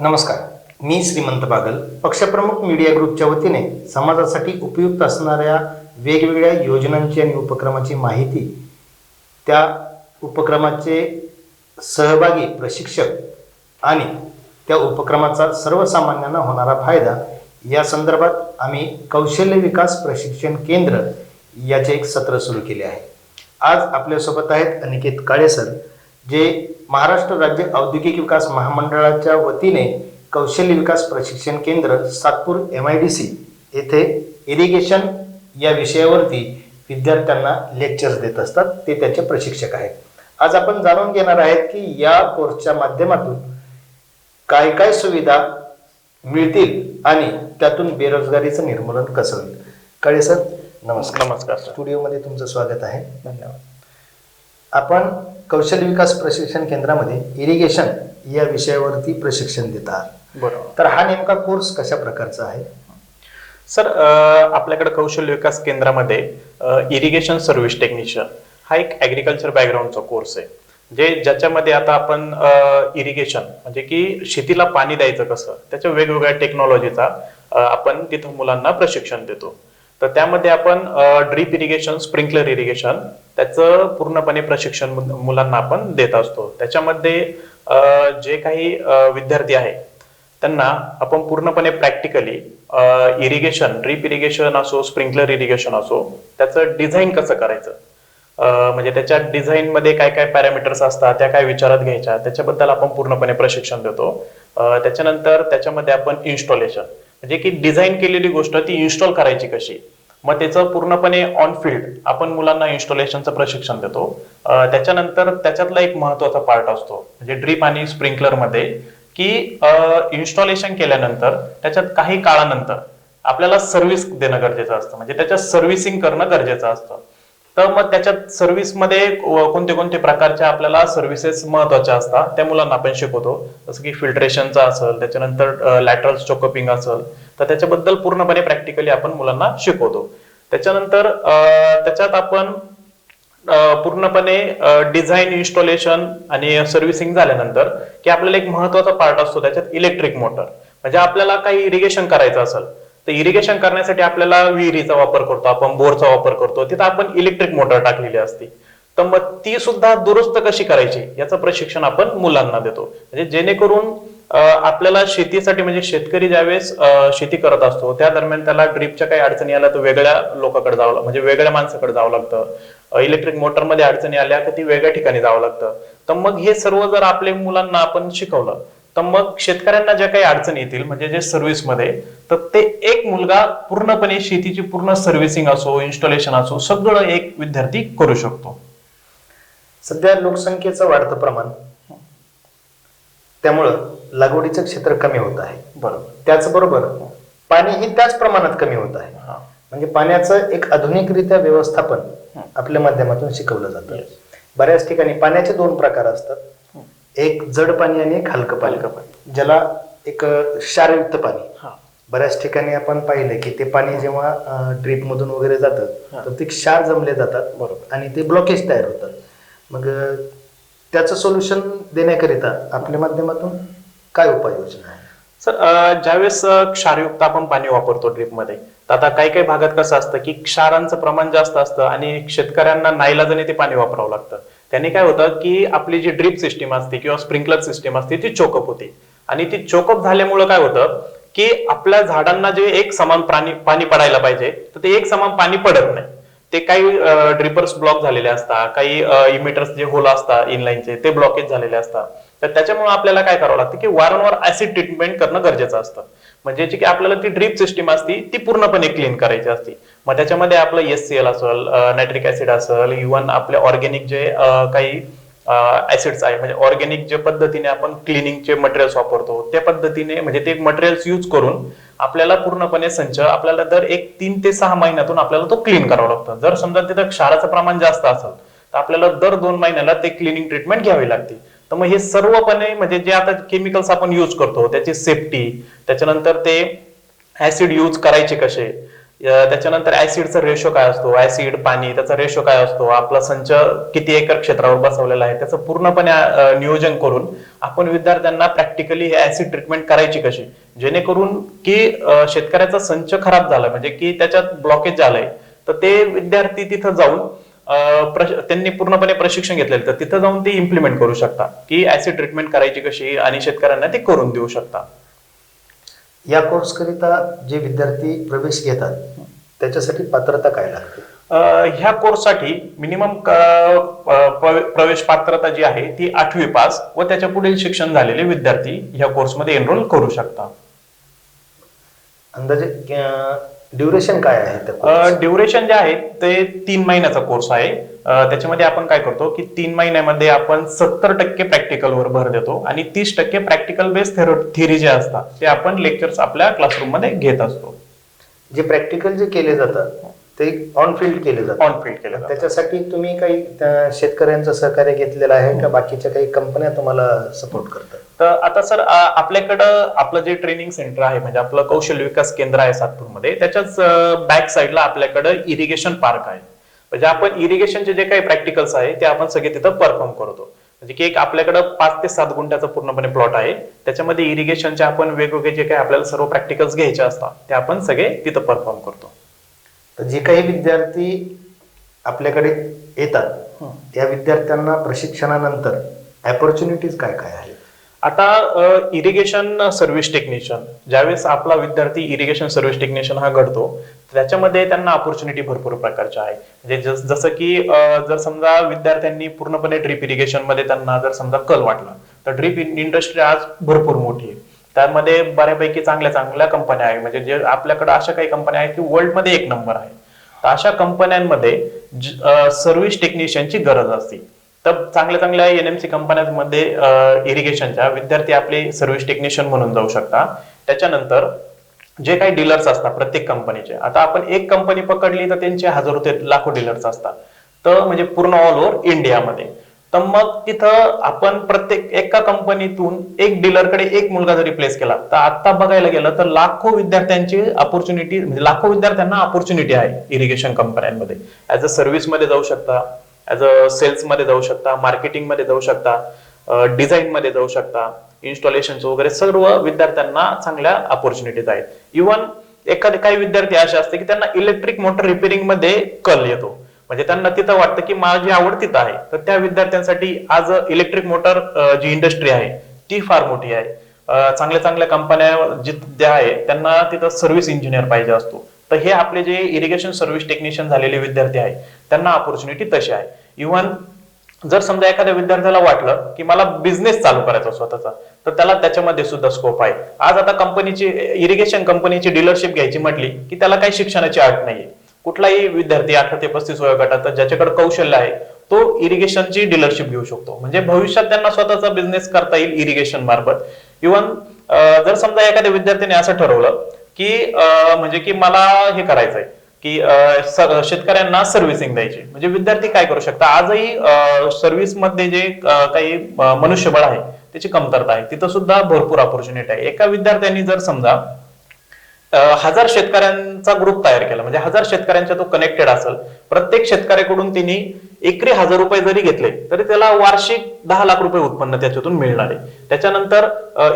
नमस्कार. मी श्रीमंत बागल पक्षप्रमुख मीडिया ग्रुपच्या वतीने समाजासाठी उपयुक्त असणाऱ्या वेगवेगळ्या योजनांची आणि उपक्रमाची माहिती त्या उपक्रमाचे सहभागी प्रशिक्षक आणि त्या उपक्रमाचा सर्वसामान्यांना होणारा फायदा या संदर्भात आम्ही कौशल्य विकास प्रशिक्षण केंद्र याचे एक सत्र सुरू केले आहे. आज आपल्यासोबत आहेत अनिकेत काळे सर जे महाराष्ट्र राज्य औद्योगिक विकास महामंडळाच्या वतीने कौशल्य विकास प्रशिक्षण केंद्र Satpur M I D C येथे इरिगेशन या विषयावरती विद्यार्थ्यांना लेक्चर्स देत असतात. ते त्याचे प्रशिक्षक आहेत. आज आपण जाणून घेणार आहेत की या कोर्सच्या माध्यमातून काय काय सुविधा मिळतील आणि त्यातून बेरोजगारीचं निर्मूलन कसं होईल. काळे सर नमस्कार. नमस्कार स्टुडिओमध्ये तुमचं स्वागत आहे. धन्यवाद. आपण कौशल्य विकास प्रशिक्षण केंद्रामध्ये इरिगेशन या विषयावरती प्रशिक्षण देत आहात बरोबर. तर हा नेमका कोर्स कशा प्रकारचा आहे? सर आपल्याकडे कौशल्य विकास केंद्रामध्ये इरिगेशन सर्व्हिस टेक्निशियन हा एक ॲग्रिकल्चर बॅकग्राऊंडचा कोर्स आहे. जे ज्याच्यामध्ये आता आपण इरिगेशन म्हणजे की शेतीला पाणी द्यायचं कसं त्याच्या वेगवेगळ्या टेक्नॉलॉजीचा आपण तिथं मुलांना प्रशिक्षण देतो. तर त्यामध्ये आपण ड्रीप इरिगेशन स्प्रिंकलर इरिगेशन त्याचं पूर्णपणे प्रशिक्षण मुलांना आपण देत असतो. त्याच्यामध्ये जे काही विद्यार्थी आहे त्यांना आपण पूर्णपणे प्रॅक्टिकली इरिगेशन ड्रीप इरिगेशन असो स्प्रिंकलर इरिगेशन असो त्याचं डिझाईन कसं करायचं? म्हणजे त्याच्या डिझाईनमध्ये काय काय पॅरामीटर्स असतात त्या काय विचारात घ्यायच्या त्याच्याबद्दल आपण पूर्णपणे प्रशिक्षण देतो. त्याच्यानंतर त्याच्यामध्ये आपण इन्स्टॉलेशन म्हणजे की डिझाईन केलेली गोष्ट ती इन्स्टॉल करायची कशी? मग त्याचं पूर्णपणे ऑन फील्ड आपण मुलांना इन्स्टॉलेशनचं प्रशिक्षण देतो. त्याच्यानंतर त्याच्यातला एक महत्त्वाचा पार्ट असतो म्हणजे ड्रीप आणि स्प्रिंकलरमध्ये की इन्स्टॉलेशन केल्यानंतर त्याच्यात काही काळानंतर आपल्याला सर्व्हिस देणं गरजेचं असतं. म्हणजे त्याच्यात सर्व्हिसिंग करणं गरजेचं असतं. तर मग त्याच्यात सर्व्हिसमध्ये कोणते कोणते प्रकारच्या आपल्याला सर्व्हिसेस महत्त्वाच्या असतात त्या मुलांना आपण शिकवतो. जसं की फिल्ट्रेशनचा असेल त्याच्यानंतर लॅटरल चोकपिंग असेल तर त्याच्याबद्दल पूर्णपणे प्रॅक्टिकली आपण मुलांना शिकवतो. त्याच्यानंतर त्याच्यात आपण पूर्णपणे डिझाईन इन्स्टॉलेशन आणि सर्व्हिसिंग झाल्यानंतर की आपल्याला एक महत्त्वाचा पार्ट असतो त्याच्यात इलेक्ट्रिक मोटर म्हणजे आपल्याला काही इरिगेशन करायचं असेल तर इरिगेशन करण्यासाठी आपल्याला विहिरीचा वापर करतो आपण बोरचा वापर करतो. तिथं आपण इलेक्ट्रिक मोटर टाकलेली असते. तर मग ती सुद्धा दुरुस्त कशी करायची याचं प्रशिक्षण आपण मुलांना देतो. म्हणजे जेणेकरून आपल्याला शेतीसाठी म्हणजे शेतकरी ज्यावेळेस शेती करत असतो त्या दरम्यान त्याला ड्रीपच्या काही अडचणी आल्या तर वेगळ्या लोकांकडे जावं लागतं. म्हणजे वेगळ्या माणसाकडे जावं लागतं. इलेक्ट्रिक मोटरमध्ये अडचणी आल्या की ती वेगळ्या ठिकाणी जावं लागतं. तर मग हे सर्व जर आपल्या मुलांना आपण शिकवलं तर मग शेतकऱ्यांना ज्या काही अडचणी येतील म्हणजे जे सर्व्हिसमध्ये तर ते एक मुलगा पूर्णपणे शेतीची पूर्ण सर्व्हिसिंग असो इन्स्टॉलेशन असो सगळं एक विद्यार्थी करू शकतो. सध्या लोकसंख्येचं वाढतं प्रमाण. त्यामुळं लागवडीचं क्षेत्र कमी होत आहे. बरोबर. त्याचबरोबर पाणीही त्याच प्रमाणात कमी होत आहे. हा. म्हणजे पाण्याचं एक आधुनिकरित्या व्यवस्थापन आपल्या माध्यमातून शिकवलं जातं. बऱ्याच ठिकाणी पाण्याचे दोन प्रकार असतात. एक जड पाणी आणि एक हलकं हलकं पाणी. ज्याला एक क्षारयुक्त पाणी. हा. बऱ्याच ठिकाणी आपण पाहिलं की ते पाणी जेव्हा ड्रीप मधून वगैरे जातं हा. तर ते क्षार जमले जातात बरोबर. आणि ते ब्लॉकेज तयार होतात. मग अं, त्याचं सोल्युशन देण्याकरिता आपल्या माध्यमातून काय उपाययोजना आहे? सर अं, ज्यावेळेस अं, क्षारयुक्त आपण पाणी वापरतो ड्रीपमध्ये तर आता काही काही भागात कसं असतं की क्षारांचं प्रमाण जास्त असतं आणि शेतकऱ्यांना नाईलाजाने ते पाणी वापरावं लागतं. त्याने काय होतं की आपली जी ड्रीप सिस्टीम असते किंवा स्प्रिंकलर सिस्टीम असते ती चोकअप होते. आणि ती चोकअप झाल्यामुळं काय होतं की आपल्या झाडांना जे एक समान पाणी पाणी पडायला पाहिजे तर ते एक समान पाणी पडत नाही. ते काही ड्रिपर्स ब्लॉक झालेले असतात काही इमिटर्स जे होल असतात इनलाईनचे ते ब्लॉकेज झालेले असतात. तर त्याच्यामुळे आपल्याला काय करावं लागतं की वारंवार ऍसिड ट्रीटमेंट करणं गरजेचं असतं. म्हणजे की आपल्याला ती ड्रीप सिस्टीम असती ती पूर्णपणे क्लीन करायची असती. मग त्याच्यामध्ये आपलं एस सी एल असेल नायट्रिक ऍसिड असेल इव्हन आपले ऑर्गेनिक जे काही ऍसिड्स आहे म्हणजे ऑर्गेनिक जे पद्धतीने आपण क्लिनिंगचे मटेरियल्स वापरतो त्या पद्धतीने म्हणजे ते मटेरियल्स यूज करून आपल्याला पूर्णपणे संच आपल्याला दर एक तीन ते सहा महिन्यातून आपल्याला तो क्लीन करावा लागतो. जर समजा तिथं क्षाराचं प्रमाण जास्त असेल तर आपल्याला दर दोन महिन्याला ते क्लिनिंग ट्रीटमेंट घ्यावी लागते. तर मग हे सर्वपणे म्हणजे जे आता केमिकल्स आपण यूज करतो त्याची सेफ्टी त्याच्यानंतर ते ऍसिड यूज करायचे कसे त्याच्यानंतर ऍसिडचा रेशो काय असतो? ऍसिड पाणी त्याचा रेशो काय असतो? आपला संच किती एकर क्षेत्रावर बसवलेला आहे? त्याचं पूर्णपणे नियोजन करून आपण विद्यार्थ्यांना प्रॅक्टिकली हे ऍसिड ट्रीटमेंट करायची कशी? जेणेकरून की शेतकऱ्याचा संच खराब झाला म्हणजे की त्याच्यात ब्लॉकेज झालंय तर ते विद्यार्थी तिथं जाऊन त्यांनी पूर्णपणे प्रशिक्षण घेतलेलं तर तिथं जाऊन ते इम्प्लिमेंट करू शकता की ऍसिड ट्रीटमेंट करायची कशी आणि शेतकऱ्यांना ते करून देऊ शकता या कोर्सकरिता जे विद्यार्थी प्रवेश घेतात त्याच्यासाठी पात्रता काय लागते? ह्या कोर्ससाठी मिनिमम प्रवेश पात्रता जी आहे ती आठवी पास व त्याच्या पुढील शिक्षण झालेले विद्यार्थी ह्या कोर्समध्ये एनरोल करू शकता अंदाजे ड्युरेशन काय आहे? ड्युरेशन जे आहे ते तीन महिन्याचा कोर्स आहे. त्याच्यामध्ये आपण काय करतो की तीन महिन्यामध्ये आपण सत्तर टक्के प्रॅक्टिकलवर भर देतो आणि तीस टक्के प्रॅक्टिकल बेस थिअरी जे असतात ते आपण लेक्चर्स आपल्या क्लासरूममध्ये घेत असतो. जे प्रॅक्टिकल जे केले जातात ते ऑन फील्ड केले जातात. ऑन फील्ड केलं. त्याच्यासाठी तुम्ही काही शेतकऱ्यांचं सहकार्य घेतलेलं आहे का? बाकीच्या काही कंपन्या तुम्हाला सपोर्ट करतात? तर आता सर आपल्याकडं आपलं जे ट्रेनिंग सेंटर आहे म्हणजे आपलं कौशल्य विकास केंद्र आहे सातपूरमध्ये त्याच्याच बॅक साईडला आपल्याकडं इरिगेशन पार्क आहे. म्हणजे आपण इरिगेशनचे जे काही प्रॅक्टिकल्स आहे ते आपण सगळे तिथं परफॉर्म करतो. म्हणजे की एक आपल्याकडं पाच ते सात गुंठ्याचा पूर्णपणे प्लॉट आहे. त्याच्यामध्ये इरिगेशनचे आपण वेगवेगळे जे काही आपल्याला सर्व प्रॅक्टिकल्स घ्यायचे असतात ते आपण सगळे तिथं परफॉर्म करतो. तर जे काही विद्यार्थी आपल्याकडे येतात त्या विद्यार्थ्यांना प्रशिक्षणानंतर ऑपॉर्च्युनिटीज काय काय आहेत? आता इरिगेशन सर्व्हिस टेक्निशियन ज्यावेळेस आपला विद्यार्थी इरिगेशन सर्व्हिस टेक्निशियन हा घडतो त्याच्यामध्ये त्यांना ऑपॉर्च्युनिटी भरपूर प्रकारच्या आहे म्हणजे जसं की जर समजा विद्यार्थ्यांनी पूर्णपणे ड्रीप इरिगेशनमध्ये त्यांना जर समजा कल वाटला तर ड्रीप इंडस्ट्री आज भरपूर मोठी आहे. त्यामध्ये बऱ्यापैकी चांगल्या चांगल्या कंपन्या आहेत. म्हणजे जे आपल्याकडे अशा काही कंपन्या आहेत की वर्ल्डमध्ये एक नंबर आहे. तर अशा कंपन्यांमध्ये सर्व्हिस टेक्निशियनची गरज असते. तर चांगल्या चांगल्या एनएमसी कंपन्यांमध्ये इरिगेशनच्या विद्यार्थी आपले सर्व्हिस टेक्निशियन म्हणून जाऊ शकता. त्याच्यानंतर जे काही डीलर्स असतात प्रत्येक कंपनीचे आता आपण एक कंपनी पकडली तर त्यांचे हजारो ते लाखो डीलर्स असतात. तर म्हणजे पूर्ण ऑल ओव्हर इंडियामध्ये तर मग तिथं आपण प्रत्येक एका कंपनीतून एक डीलरकडे एक मुलगा जरी प्लेस केला तर आता बघायला गेलं तर लाखो विद्यार्थ्यांची अपॉर्च्युनिटी म्हणजे लाखो विद्यार्थ्यांना अपॉर्च्युनिटी आहे इरिगेशन कंपन्यांमध्ये ऍज अ सर्व्हिसमध्ये जाऊ शकता. ऍज अ सेल्समध्ये जाऊ शकता मार्केटिंगमध्ये जाऊ शकता डिझाईन मध्ये जाऊ शकता इन्स्टॉलेशन वगैरे सर्व विद्यार्थ्यांना चांगल्या अपॉर्च्युनिटीज आहेत. इव्हन एखादे काही विद्यार्थी असे असते की त्यांना इलेक्ट्रिक मोटर रिपेअरिंगमध्ये कल येतो. म्हणजे त्यांना तिथं वाटतं की माझी आवड तिथं आहे. तर त्या विद्यार्थ्यांसाठी आज इलेक्ट्रिक मोटर जी इंडस्ट्री आहे ती फार मोठी आहे. चांगल्या चांगल्या कंपन्या जिथ ज्या आहे त्यांना तिथं सर्व्हिस इंजिनियर पाहिजे असतो. तर हे आपले जे इरिगेशन सर्व्हिस टेक्निशियन झालेले विद्यार्थी आहे त्यांना ऑपॉर्च्युनिटी तशी आहे. इव्हन जर समजा एखाद्या विद्यार्थ्याला वाटलं की मला बिझनेस चालू करायचा स्वतःचा तर त्याला त्याच्यामध्ये सुद्धा स्कोप आहे. आज आता कंपनीची इरिगेशन कंपनीची डीलरशिप घ्यायची म्हटली की त्याला काही शिक्षणाची अट नाहीये. कुठलाही विद्यार्थी अठरा ते पस्तीस वयोगटात ज्याच्याकडे कौशल्य आहे तो इरिगेशनची डीलरशिप घेऊ शकतो. म्हणजे भविष्यात त्यांना स्वतःचा बिझनेस करता येईल इरिगेशन मार्फत. इव्हन जर समजा एखाद्या विद्यार्थ्याने असं ठरवलं की अं, म्हणजे की मला हे करायचंय की अं, शेतकऱ्यांना सर्व्हिसिंग द्यायची. म्हणजे विद्यार्थी काय करू शकता? आजही सर्व्हिसमध्ये जे काही मनुष्यबळ आहे त्याची कमतरता आहे. तिथं सुद्धा भरपूर ऑपॉर्च्युनिटी आहे. एका विद्यार्थ्यांनी जर समजा हजार शेतकऱ्यांचा ग्रुप तयार केला. म्हणजे हजार शेतकऱ्यांच्या तो कनेक्टेड असेल. प्रत्येक शेतकऱ्याकडून तिने एकरी हजार रुपये जरी घेतले तरी त्याला वार्षिक दहा लाख रुपये उत्पन्न त्याच्यातून मिळणार आहे. त्याच्यानंतर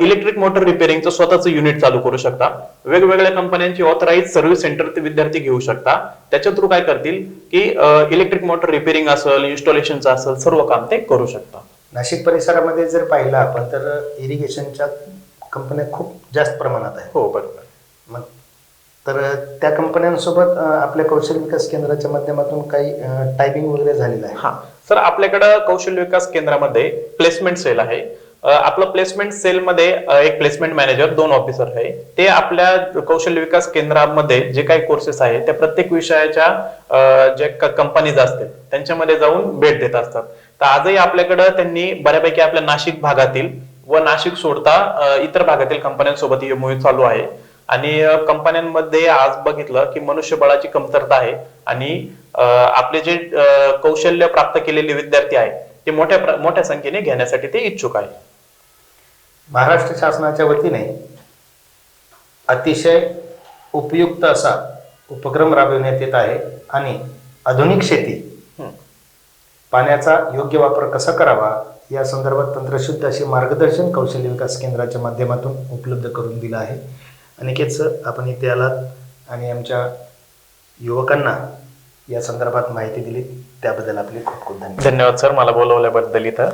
इलेक्ट्रिक मोटर रिपेअरिंगचं स्वतःचं युनिट चालू करू शकता. वेगवेगळ्या कंपन्यांची ऑथराईज सर्व्हिस सेंटर ते विद्यार्थी घेऊ शकता. त्याच्या थ्रू काय करतील? की इलेक्ट्रिक मोटर रिपेअरिंग असेल इन्स्टॉलेशनचं असेल सर्व काम ते करू शकता. नाशिक परिसरामध्ये जर पाहिलं आपण तर इरिगेशनच्या कंपन्या खूप जास्त प्रमाणात आहेत. हो बरोबर. मग तर त्या कंपन्यांसोबत आपल्या कौशल्य विकास केंद्राच्या माध्यमातून काही टायपिंग वगैरे झालेलं आहे? हा. सर आपल्याकडं कौशल्य विकास केंद्रामध्ये प्लेसमेंट सेल आहे. आपलं प्लेसमेंट सेलमध्ये एक प्लेसमेंट मॅनेजर दोन ऑफिसर आहे. ते आपल्या कौशल्य विकास केंद्रामध्ये जे काही कोर्सेस आहे त्या प्रत्येक विषयाच्या ज्या जे कंपनीज असतील त्यांच्यामध्ये जाऊन भेट देत असतात. तर आजही आपल्याकडं त्यांनी बऱ्यापैकी आपल्या नाशिक भागातील व नाशिक सोडता इतर भागातील कंपन्यांसोबत ही मोहीम चालू आहे. आणि कंपन्यांमध्ये आज बघितलं की मनुष्यबळाची कमतरता आहे आणि आपले जे कौशल्य प्राप्त केलेले विद्यार्थी आहेत ते मोठ्या मोठ्या संख्येने घेण्यासाठी ते इच्छुक आहे महाराष्ट्र शासनाच्या वतीने अतिशय उपयुक्त असा उपक्रम राबविण्यात येत आहे आणि आधुनिक शेती. पाण्याचा योग्य वापर कसा करावा या संदर्भात तंत्रशुद्ध असे मार्गदर्शन कौशल्य विकास केंद्राच्या माध्यमातून उपलब्ध करून दिलं आहे अनिकेत सर आपण इथे आलात आणि आमच्या युवकांना या संदर्भात माहिती दिली त्याबद्दल आपले खूप खूप धन्यवाद. धन्यवाद सर. मला बोलवल्याबद्दल इथं